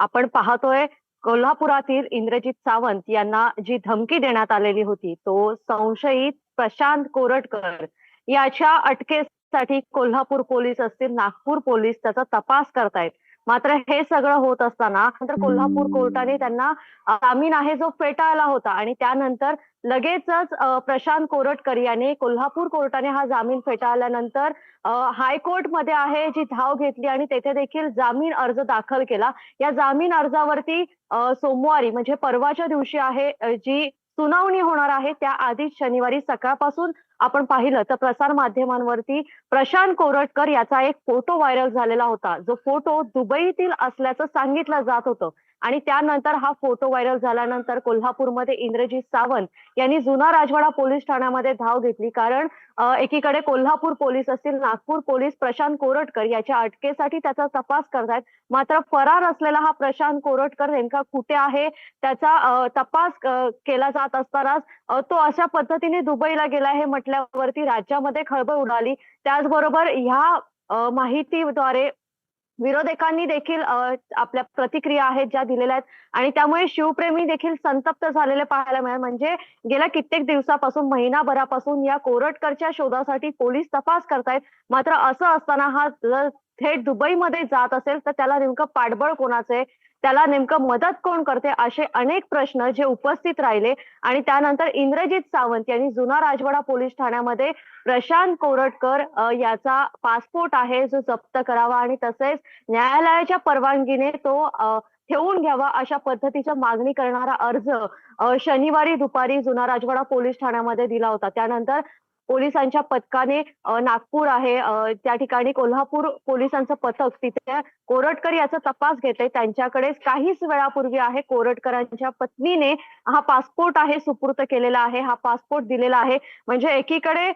आपण पाहतोय कोल्हापुरातील इंद्रजित सावंत यांना जी धमकी देण्यात आलेली होती तो संशयित प्रशांत कोरटकर याच्या अटकेसाठी कोल्हापूर पोलीस असतील नागपूर पोलीस त्याचा तपास करतायत. मात्र हे सगळं होत असताना नंतर कोल्हापूर कोर्टाने त्यांना जामीन आहे जो फेटाळला होता आणि त्यानंतर लगेचच प्रशांत कोरटकर याने कोल्हापूर कोर्टाने हा जामीन फेटाळल्यानंतर हायकोर्टमध्ये आहे जी धाव घेतली आणि तेथे देखील जामीन अर्ज दाखल केला. या जामीन अर्जावरती सोमवारी म्हणजे परवाच्या दिवशी आहे जी सुनावणी होणार आहे त्या आधीच शनिवारी सकाळपासून आपण पाहिलं तर प्रसार माध्यमांवरती प्रशांत कोरटकर याचा एक फोटो व्हायरल झालेला होता. जो फोटो दुबईतील असल्याचं सांगितलं जात होतं. आणि त्यानंतर हा फोटो व्हायरल झाल्यानंतर कोल्हापूरमध्ये इंद्रजीत सावंत यांनी जुना राजवाडा पोलीस ठाण्यामध्ये धाव घेतली. कारण एकीकडे कोल्हापूर पोलीस असतील नागपूर पोलीस प्रशांत कोरटकर याच्या अटकेसाठी त्याचा तपास करतायत. मात्र फरार असलेला हा प्रशांत कोरटकर नेमका कुठे आहे? त्याचा तपास केला जात असतानाच तो अशा पद्धतीने दुबईला गेला हे म्हटल्यावरती राज्यामध्ये खळबळ उडाली. त्याचबरोबर ह्या माहितीद्वारे विरोधकांनी देखील आपल्या प्रतिक्रिया आहेत ज्या दिलेल्या आहेत. आणि त्यामुळे शिवप्रेमी देखील संतप्त झालेले पाहायला मिळाले. म्हणजे गेल्या कित्येक दिवसापासून महिनाभरापासून या कोरटकरच्या शोधासाठी पोलीस तपास करतायत. मात्र असं असताना हा जर थेट दुबईमध्ये जात असेल तर त्याला नेमकं पाठबळ कोणाचं आहे? त्याला नेमकं मदत कोण करते असे अनेक प्रश्न जे उपस्थित राहिले. आणि त्यानंतर इंद्रजित सावंत यांनी जुना राजवाडा पोलीस ठाण्यामध्ये प्रशांत कोरटकर याचा पासपोर्ट आहे जो जप्त करावा आणि तसेच न्यायालयाच्या परवानगीने तो ठेवून घ्यावा अशा पद्धतीच्या मागणी करणारा अर्ज शनिवारी दुपारी जुना राजवाडा पोलीस ठाण्यामध्ये दिला होता. त्यानंतर पोलिसांच्या पथकाने नागपूर आहे त्या ठिकाणी कोल्हापूर पोलिसांचं पथक तिथे कोरटकर याचा तपास घेते त्यांच्याकडे काहीच वेळापूर्वी आहे कोरटकरांच्या पत्नीने हा पासपोर्ट आहे सुपूर्त केलेला आहे हा पासपोर्ट दिलेला आहे. म्हणजे एकीकडे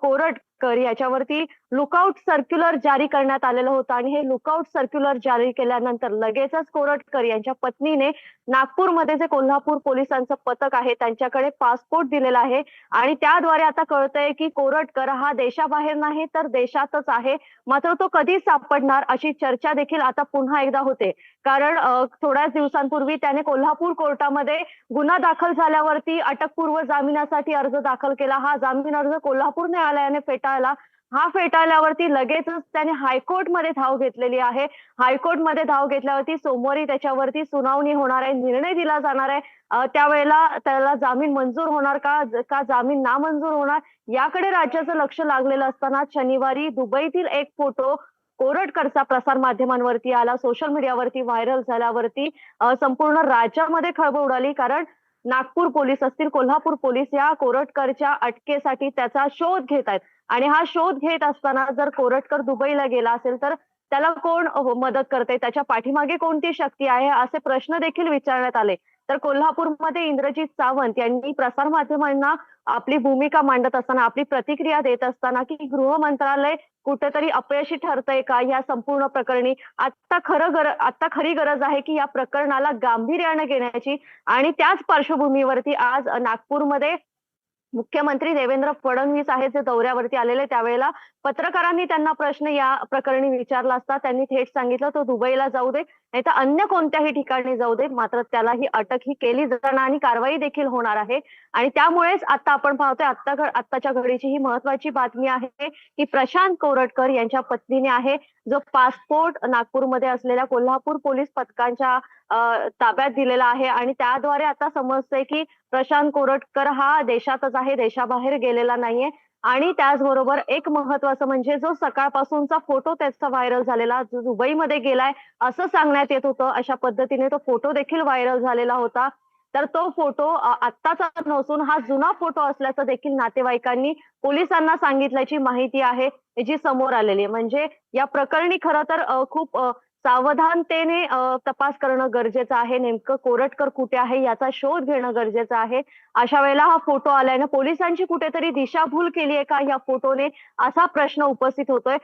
कोरट कर. याच्यावरती लुकआउट सर्क्युलर जारी करण्यात आलेलं होतं आणि हे लुकआउट सर्क्युलर जारी केल्यानंतर लगेचच कोरटकर यांच्या पत्नीने नागपूरमध्ये जे कोल्हापूर पोलिसांचं पथक आहे त्यांच्याकडे पासपोर्ट दिलेला आहे आणि त्याद्वारे आता कळतंय की कोरटकर हा देशाबाहेर नाही तर देशातच आहे. मात्र तो कधी सापडणार अशी चर्चा देखील आता पुन्हा एकदा होते. कारण थोड्याच दिवसांपूर्वी त्याने कोल्हापूर कोर्टामध्ये गुन्हा दाखल झाल्यावरती अटकपूर्व जामिनासाठी अर्ज दाखल केला. हा जामीन अर्ज कोल्हापूर न्यायालयाने फेटाळला. हा फेटाळल्यावरती लगेचच त्याने हायकोर्टमध्ये धाव घेतलेली आहे. हायकोर्टमध्ये धाव घेतल्यावरती सोमवारी त्याच्यावरती सुनावणी होणार आहे निर्णय दिला जाणार आहे. त्यावेळेला त्याला जामीन मंजूर होणार का? का जामीन नामंजूर होणार? याकडे राज्याचं लक्ष लागलेलं असताना शनिवारी दुबईतील एक फोटो कोरटकरचा प्रसार माध्यमांवरती आला. सोशल मीडियावरती व्हायरल झाल्यावरती संपूर्ण राज्यामध्ये खळबळ उडाली. कारण नागपूर पोलीस असतील कोल्हापूर पोलीस या कोरटकरच्या अटकेसाठी त्याचा शोध घेत आहेत. आणि हा शोध घेत असताना जर कोरटकर दुबईला गेला असेल तर त्याला कोण मदत करते त्याच्या पाठीमागे कोणती शक्ती आहे? असे प्रश्न देखील विचारण्यात आले. तर कोल्हापूरमध्ये इंद्रजित सावंत यांनी प्रसार माध्यमांना आपली भूमिका मांडत असताना आपली प्रतिक्रिया देत असताना की गृह मंत्रालय कुठेतरी अपयशी ठरतंय का? या संपूर्ण प्रकरणी आता खरं गर आता खरी गरज आहे की या प्रकरणाला गांभीर्याने घेण्याची आणि त्याच पार्श्वभूमीवरती आज नागपूरमध्ये मुख्यमंत्री देवेंद्र फडणवीस आहेत जे दौऱ्यावरती आलेले त्यावेळेला पत्रकारांनी त्यांना प्रश्न या प्रकरणी विचारला असता. त्यांनी थेट सांगितलं तो दुबईला जाऊ दे नाही तर अन्य कोणत्याही ठिकाणी जाऊ दे. मात्र त्याला ही अटक ही केली जाणार आणि कारवाई देखील होणार आहे. आणि त्यामुळेच आता आपण पाहतोय आता आत्ताच्या घडीची ही महत्वाची बातमी आहे की प्रशांत कोरटकर यांच्या पत्नीने आहे. जो पासपोर्ट नागपूरमध्ये असलेल्या कोल्हापूर पोलीस पथकांच्या ताब्यात दिलेला आहे आणि त्याद्वारे आता समजतंय की प्रशांत कोरटकर हा देशातच आहे देशाबाहेर गेलेला नाहीये. आणि त्याचबरोबर एक महत्वाचं म्हणजे जो सकाळपासूनचा फोटो त्याचा व्हायरल झालेला जो दुबईमध्ये गेलाय असं सांगण्यात येत होतं. अशा पद्धतीने तो फोटो देखील व्हायरल झालेला होता. तर तो फोटो आत्ताचा नसून हा जुना फोटो असल्याचं देखील नातेवाईकांनी पोलिसांना सांगितल्याची माहिती आहे. जी समोर आलेली आहे. म्हणजे या प्रकरणी खरं तर खूप सावधानतेने तपास करणं गरजेचं आहे. नेमकं कोरटकर कुठे आहे याचा शोध घेणं गरजेचं आहे. अशा वेळेला हा फोटो आलाय ना पोलिसांची कुठेतरी दिशाभूल केली आहे का या फोटोने असा प्रश्न उपस्थित होतोय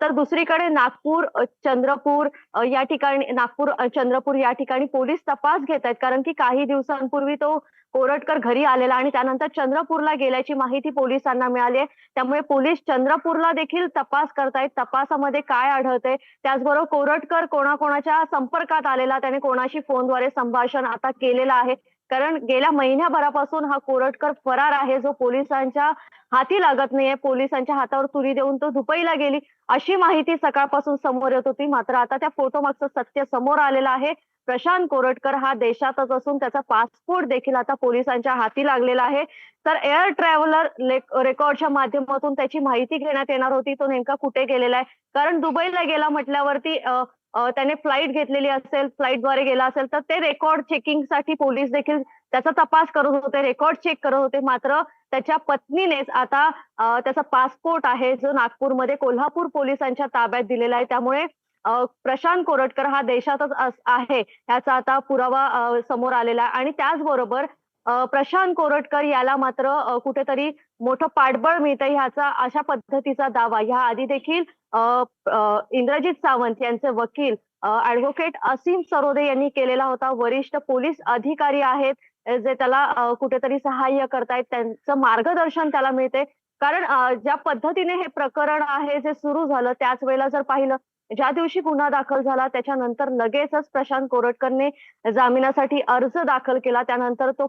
तर दुसरीकडे नागपूर, चंद्रपूर या ठिकाणी नागपूर, चंद्रपूर या ठिकाणी पोलीस तपास घेत आहेत. कारण की काही दिवसांपूर्वी तो कोरटकर घरी आलेला आणि त्यानंतर चंद्रपूरला गेल्याची माहिती पोलिसांना मिळाली आहे. त्यामुळे पोलीस चंद्रपूरला देखील तपास करतायत. तपासामध्ये काय आढळते त्याचबरोबर कोरटकर कोणाकोणाच्या संपर्कात आलेला, त्याने कोणाशी फोनद्वारे संभाषण आता केलेलं आहे. कारण गेल्या महिन्याभरापासून हा कोरटकर फरार आहे, जो पोलिसांच्या हाती लागत नाहीये. पोलिसांच्या हातावर तुरी देऊन तो दुबईला गेली, अशी माहिती सकाळपासून समोर येत होती. मात्र आता त्या फोटो मागचं सत्य समोर आलेलं आहे. प्रशांत कोरटकर हा देशातच असून त्याचा पासपोर्ट देखील आता पोलिसांच्या हाती लागलेला आहे. तर एअर ट्रॅव्हलर रेकॉर्डच्या माध्यमातून त्याची माहिती घेण्यात येणार होती. तो नेमका कुठे गेलेला आहे? कारण दुबईला गेला म्हटल्यावरती त्याने फ्लाईट घेतलेली असेल, फ्लाईटद्वारे गेला असेल, तर ते रेकॉर्ड चेकिंगसाठी पोलीस देखील त्याचा तपास करत होते, रेकॉर्ड चेक करत होते. मात्र त्याच्या पत्नीनेच आता त्याचा पासपोर्ट आहे, जो नागपूरमध्ये कोल्हापूर पोलिसांच्या ताब्यात दिलेला आहे. त्यामुळे प्रशांत कोरटकर हा देशातच अस आहे, याचा आता पुरावा समोर आलेला आहे आणि त्याचबरोबर प्रशांत कोरटकर याला मात्र कुठेतरी मोठं पाठबळ मिळतंय ह्याचा अशा पद्धतीचा दावा ह्या आधी देखील अ, इंद्रजित सावंत यांचे वकील ऍडव्होकेट असीम सरोदे यांनी केलेला होता. वरिष्ठ पोलीस अधिकारी आहेत, जे त्याला कुठेतरी सहाय्य करतायत. त्यांचं मार्गदर्शन त्याला मिळते कारण ज्या पद्धतीने हे प्रकरण आहे जे सुरू झालं, त्याच वेळेला जर पाहिलं, ज्या दिवशी गुन्हा दाखल झाला त्याच्यानंतर लगेचच प्रशांत कोरटकरने जामिनासाठी अर्ज दाखल केला. त्यानंतर तो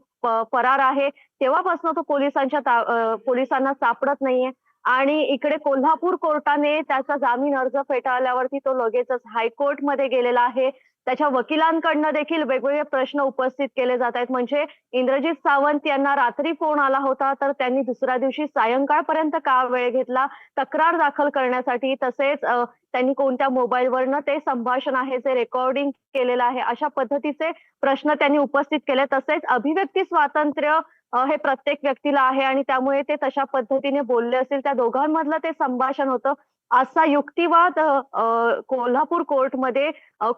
फरार आहे. तेव्हापासून तो पोलिसांच्या पोलिसांना सापडत नाहीये आणि इकडे कोल्हापूर कोर्टाने त्याचा जामीन अर्ज फेटाळल्यावरती तो लगेचच हायकोर्टमध्ये गेलेला आहे. त्याच्या वकिलांकडनं देखील वेगवेगळे प्रश्न उपस्थित केले जात आहेत. म्हणजे इंद्रजित सावंत यांना रात्री फोन आला होता, तर त्यांनी दुसऱ्या दिवशी सायंकाळपर्यंत का वेळ घेतला तक्रार दाखल करण्यासाठी? तसेच त्यांनी कोणत्या मोबाईलवरनं ते संभाषण आहे, जे रेकॉर्डिंग केलेलं आहे, अशा पद्धतीचे प्रश्न त्यांनी उपस्थित केले. तसेच अभिव्यक्ती स्वातंत्र्य हे प्रत्येक व्यक्तीला आहे आणि त्यामुळे ते तशा पद्धतीने बोलले असतील. त्या दोघांमधलं ते संभाषण होतं. असा युक्तिवाद अ, कोल्हापूर कोर्टमध्ये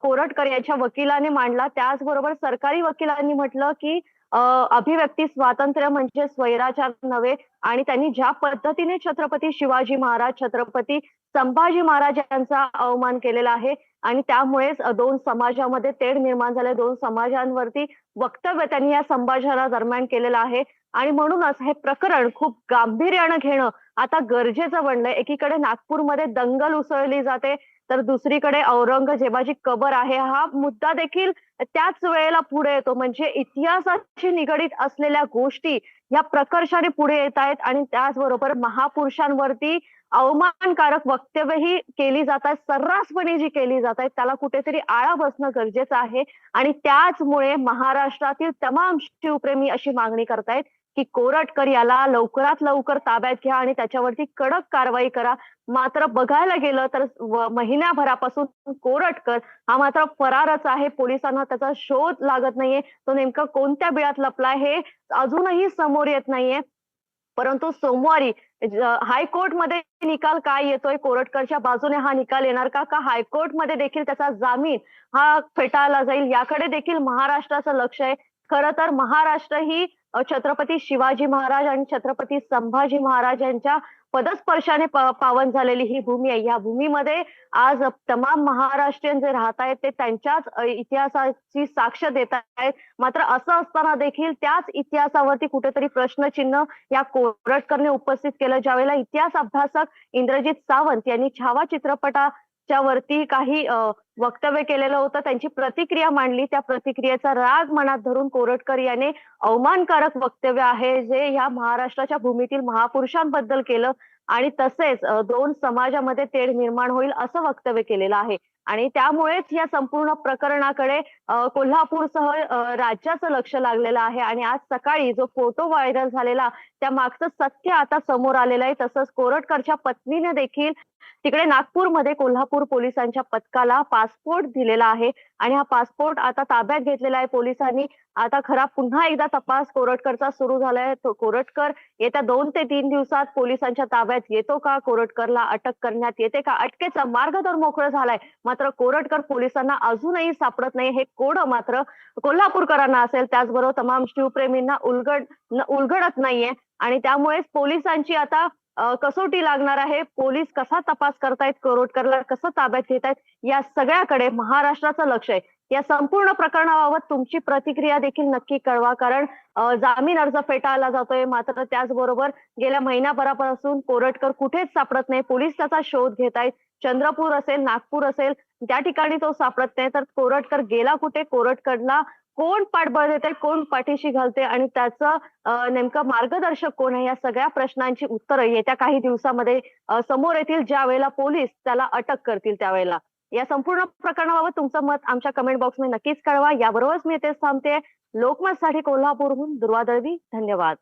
कोरटकर यांच्या वकिलाने मांडला. त्याचबरोबर सरकारी वकिलांनी म्हटलं, की अभिव्यक्ती स्वातंत्र्य म्हणजे स्वैराचार नव्हे आणि त्यांनी ज्या पद्धतीने छत्रपती शिवाजी महाराज, छत्रपती संभाजी महाराज यांचा अवमान केलेला आहे आणि त्यामुळेच दोन समाजामध्ये तेढ निर्माण झाले दोन समाजांवरती वक्तव्य त्यांनी या संभाषणादरम्यान केलेलं आहे आणि म्हणूनच हे प्रकरण खूप गांभीर्यानं घेणं आता गरजेचं बनलंय. एकीकडे नागपूरमध्ये दंगल उसळली जाते, तर दुसरीकडे औरंगजेबाची कबर आहे. हा मुद्दा देखील त्याच वेळेला पुढे येतो. म्हणजे इतिहासाशी निगडीत असलेल्या गोष्टी या प्रकर्षाने पुढे येत आहेत आणि त्याचबरोबर महापुरुषांवरती अवमानकारक वक्तव्यही केली जात आहेत. सर्रासपणे जी केली जात आहेत, त्याला कुठेतरी आळा बसणं गरजेचं आहे आणि त्याचमुळे महाराष्ट्रातील तमाम शिवप्रेमी अशी मागणी करतायत, की कोरटकर याला लवकरात लवकर ताब्यात घ्या आणि त्याच्यावरती कडक कारवाई करा. मात्र बघायला गेलं तर महिन्याभरापासून कोरटकर हा मात्र फरारच आहे. पोलिसांना त्याचा शोध लागत नाहीये. तो नेमका कोणत्या बिळात लपलाय हे अजूनही समोर येत नाहीये. परंतु सोमवारी हायकोर्टमध्ये निकाल काय येतोय? कोरटकरच्या बाजूने हा निकाल येणार का? का हायकोर्टमध्ये देखील त्याचा जामीन हा फेटाळला जाईल? याकडे देखील महाराष्ट्राचं लक्ष आहे. खरं तर महाराष्ट्र ही छत्रपती शिवाजी महाराज आणि छत्रपती संभाजी महाराज यांच्या पदस्पर्शाने पावन झालेली ही भूमी आहे. या भूमीमध्ये आज तमाम महाराष्ट्रीयन जे राहत आहेत, ते त्यांच्याच इतिहासाची साक्ष देत आहेत. मात्र असं असताना देखील त्याच इतिहासावरती कुठेतरी प्रश्नचिन्ह या कोरटकरने उपस्थित केलं. ज्यावेळेला इतिहास अभ्यासक इंद्रजित सावंत यांनी छावा चित्रपटा वरती काही वक्तव्य केलेलं होतं. त्यांची प्रतिक्रिया मांडली. त्या प्रतिक्रियेचा राग मनात धरून कोरटकर याने अवमानकारक वक्तव्य आहे, जे ह्या महाराष्ट्राच्या भूमीतील महापुरुषांबद्दल केलं आणि तसेच दोन समाजामध्ये तेढ निर्माण होईल असं वक्तव्य केलेलं आहे. आणि त्यामुळेच या संपूर्ण प्रकरणाकडे कोल्हापूरसह राज्याचं लक्ष लागलेलं आहे आणि आज सकाळी जो फोटो व्हायरल झालेला, त्या मागचं सत्य आता समोर आलेलं आहे. तसंच कोरटकरच्या पत्नीने देखील तिकडे नागपूरमध्ये कोल्हापूर पोलिसांच्या पथकाला पासपोर्ट दिलेला आहे आणि हा पासपोर्ट आता ताब्यात घेतलेला आहे पोलिसांनी. आता खरा पुन्हा एकदा तपास कोरटकरचा सुरू झालाय. कोरटकर येत्या दोन ते तीन दिवसात पोलिसांच्या ताब्यात येतो का? कोरटकरला अटक करण्यात येते का? अटकेचा मार्ग तर मोकळा झालाय. मात्र कोरटकर पोलिसांना अजूनही सापडत नाही. हे कोड मात्र कोल्हापूरकरांना असेल, त्याचबरोबर तमाम शिवप्रेमींना उलगड उलगडत नाहीये आणि त्यामुळेच पोलिसांची आता कसोटी लागणार आहे. पोलीस कसा तपास करतायत करोटकरला कसं ताब्यात घेत आहेत या सगळ्याकडे महाराष्ट्राचं लक्ष आहे. या संपूर्ण प्रकरणाबाबत तुमची प्रतिक्रिया देखील नक्की कळवा. कारण जामीन अर्ज फेटाळला जातोय. मात्र त्याचबरोबर गेल्या महिनाभरापासून कोरटकर कुठेच सापडत नाही. पोलीस त्याचा शोध घेत आहेत चंद्रपूर असेल नागपूर असेल त्या ठिकाणी तो सापडत नाही. तर कोरटकर गेला कुठे? कोरटकरला कोण पाठबळ देते कोण पाठीशी घालते आणि त्याचं नेमकं मार्गदर्शक कोण आहे या सगळ्या प्रश्नांची उत्तरं येत्या काही दिवसामध्ये समोर येतील ज्या वेळेला पोलीस त्याला अटक करतील त्यावेळेला. या संपूर्ण प्रकरणाबाबत तुमचं मत आमच्या कमेंट बॉक्समध्ये नक्कीच कळवा. याबरोबरच मी येथेच थांबते. लोकमतसाठी कोल्हापूरहून दुर्वा दळवी धन्यवाद.